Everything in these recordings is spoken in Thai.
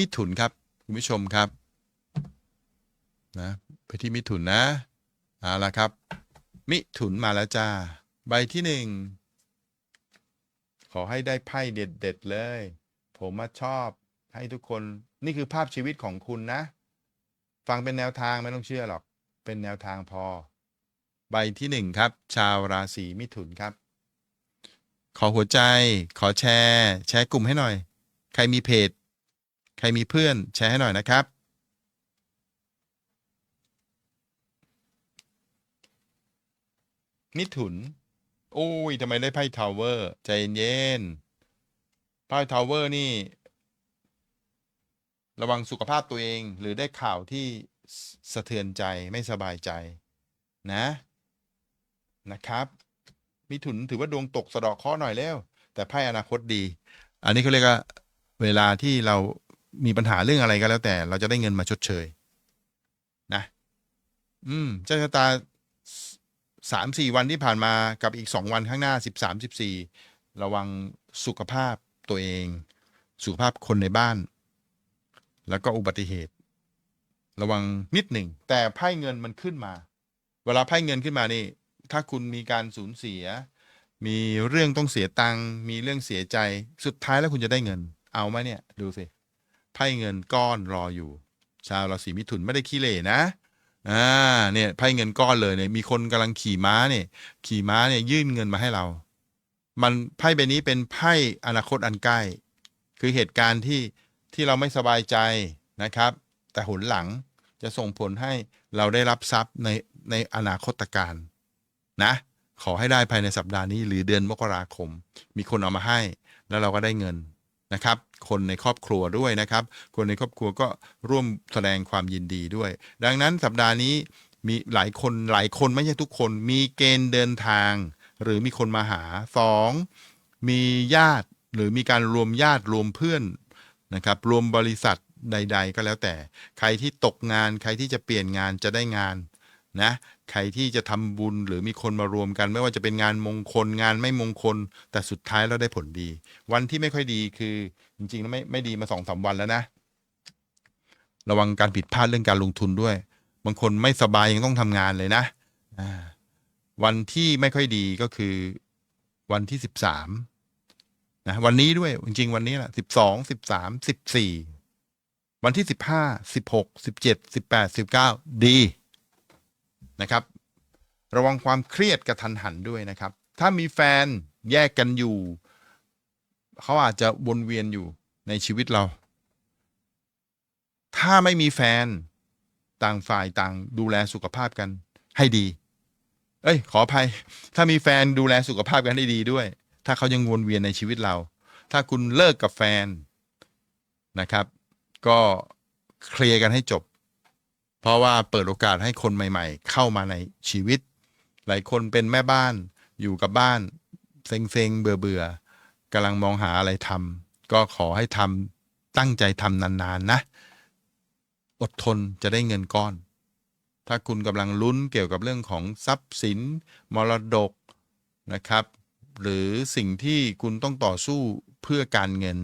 มิถุนครับคุณผู้ชมครับนะไปที่มิถุนนะเอาละครับ มิถุนมาแล้วจ้า ใบที่หนึ่งขอให้ได้ไพ่เด็ดๆเลย ผมมาชอบให้ทุกคนนี่คือภาพชีวิตของคุณนะ ฟังเป็นแนวทางไม่ต้องเชื่อหรอก เป็นแนวทางพอ ใบที่หนึ่งครับ ชาวราศีมิถุนครับ ขอหัวใจ ขอแชร์ แชร์กลุ่มให้หน่อย ใครมีเพจ ใครมีเพื่อนแชร์ให้หน่อยนะครับ มิถุน โอ้ยทำไมได้ไพ่ทาวเวอร์ ใจเย็นไพ่ทาวเวอร์นี่ ระวังสุขภาพตัวเอง หรือได้ข่าวที่สะเทือนใจไม่สบายใจนะ นะครับ มิถุนถือว่าดวงตกสะดอกข้อหน่อยแล้ว แต่ไพ่อนาคตดี อันนี้เขาเรียกว่าเวลาที่เรา มีปัญหาเรื่องอะไรก็แล้วแต่ เราจะได้เงินมาชดเชย นะ อืมเจ้าชะตาสามสี่วันที่ผ่านมากับอีกสองวันข้างหน้าสิบสามสิบสี่ระวังสุขภาพตัวเอง สุขภาพคนในบ้าน แล้วก็อุบัติเหตุ ระวังนิดหนึ่ง แต่ไพ่เงินมันขึ้นมา เวลาไพ่เงินขึ้นมานี่ ถ้าคุณมีการสูญเสีย มีเรื่องต้องเสียตังค์มีเรื่องเสียใจ สุดท้ายแล้วคุณจะได้เงิน เอาไหมเนี่ย ดูสิ พ่เงินก้อนรออยู่ ชาวราศีมิถุนไม่ได้ขี้เหร่นะอ่าเนี่ยไพ่เงินก้อนเลยเนี่ยมีคนกำลังขี่ม้าเนี่ย ขี่ม้าเนี่ยยื่นเงินมาให้เรา มันไพ่ใบนี้เป็นไพ่อนาคตอันใกล้ คือเหตุการณ์ที่ที่เราไม่สบายใจนะครับ แต่หนหลังจะส่งผลให้เราได้รับทรัพย์ในในอนาคตการนะ ขอให้ได้ภายในสัปดาห์นี้ หรือเดือนมกราคม มีคนเอามาให้ แล้วเราก็ได้เงิน นะครับ คนในครอบครัวด้วยนะครับ คนในครอบครัวก็ร่วมแสดงความยินดีด้วย ดังนั้นสัปดาห์นี้มีหลายคนหลายคนไม่ใช่ทุกคน มีเกณฑ์เดินทาง หรือมีคนมาหาสองมีญาติหรือมีการรวมญาติรวมเพื่อนนะครับ รวมบริษัทใด ๆ ก็แล้วแต่ ใครที่ตกงาน ใครที่จะเปลี่ยนงานจะได้งาน นะใครที่จะทำบุญหรือมีคนมารวมกัน ไม่ว่าจะเป็นงานมงคลงานไม่มงคล แต่สุดท้ายเราได้ผลดี วันที่ไม่ค่อยดีคือจริงๆแล้วไม่ไม่ดีมาสองสามวันแล้วนะ ระวังการผิดพลาดเรื่องการลงทุนด้วย บางคนไม่สบายยังต้องทำงานเลยนะวันที่ไม่ค่อยดีก็คือวันที่สิบสามนะวันนี้ด้วยจริง ๆ วันนี้แหละสิบสองสิบสามสิบสี่วันที่สิบห้าสิบหกสิบเจ็ดสิบแปดสิบเก้าดี นะครับ ระวังความเครียดกระทันหันด้วยนะครับ ถ้ามีแฟนแยกกันอยู่ เขาอาจจะวนเวียนอยู่ในชีวิตเรา ถ้าไม่มีแฟนต่างฝ่ายต่างดูแลสุขภาพกันให้ดี เอ้ย ขออภัย ถ้ามีแฟนดูแลสุขภาพกันให้ดีด้วย ถ้าเขายังวนเวียนในชีวิตเรา ถ้าคุณเลิกกับแฟนนะครับ ก็เคลียร์กันให้จบ เพราะว่าเปิดโอกาสให้คนใหม่ ๆ เข้ามาในชีวิต หลายคนเป็นแม่บ้านอยู่กับบ้านเซ็งๆเบื่อๆกำลังมองหาอะไรทำก็ขอให้ทำตั้งใจทำนานๆนะ อดทนจะได้เงินก้อน ถ้าคุณกำลังลุ้นเกี่ยวกับเรื่องของทรัพย์สิน มรดกนะครับ หรือสิ่งที่คุณต้องต่อสู้เพื่อการเงิน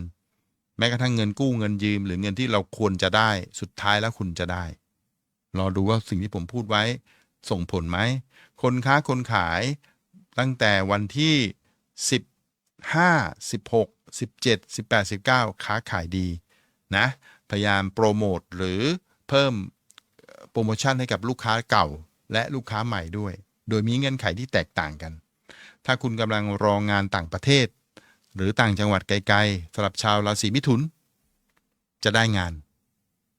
แม้กระทั่งเงินกู้เงินยืม หรือเงินที่เราควรจะได้สุดท้ายแล้วคุณจะได้ รอดูว่าสิ่งที่ผมพูดไว้ส่งผลไหม คนค้าคนขายตั้งแต่วันที่ 15 16 17 18 19 ค้าขายดีนะ พยายามโปรโมทหรือเพิ่มโปรโมชั่นให้กับลูกค้าเก่าและลูกค้าใหม่ด้วย โดยมีเงื่อนไขที่แตกต่างกัน ถ้าคุณกำลังรองานต่างประเทศ หรือต่างจังหวัดไกลๆสำหรับชาวราศีมิถุน จะได้งาน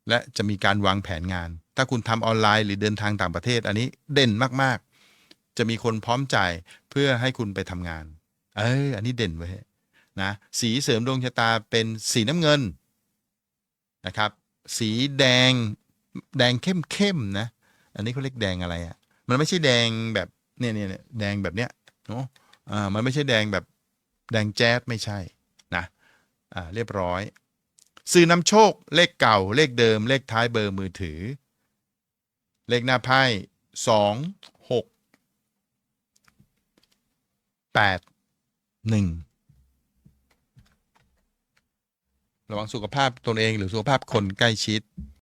และจะมีการวางแผนงาน ถ้าคุณทำออนไลน์หรือเดินทางต่างประเทศ อันนี้เด่นมากๆ จะมีคนพร้อมจ่ายเพื่อให้คุณไปทำงาน เอออันนี้เด่นไว้ยนะสีเสริมดวงชะตาเป็นสีน้ำเงินนะครับ สีแดงแดงเข้มๆนะ อันนี้เขาเรียกแดงอะไรอะ่ะ มันไม่ใช่แดงแบบเนี่ยเนี่ยเนี่ยแดงแบบเนี้ยเนาะอ่ามันไม่ใช่แดงแบบแดงแจ๊ดไม่ใช่นะอ่าเรียบร้อย สื่อนำโชคเลขเก่าเลขเดิม เลขท้ายเบอร์มือถือ เลขหน้าไพ่สองหกแปดหนึ่งระวังสุขภาพตนเองหรือสุขภาพคนใกล้ชิด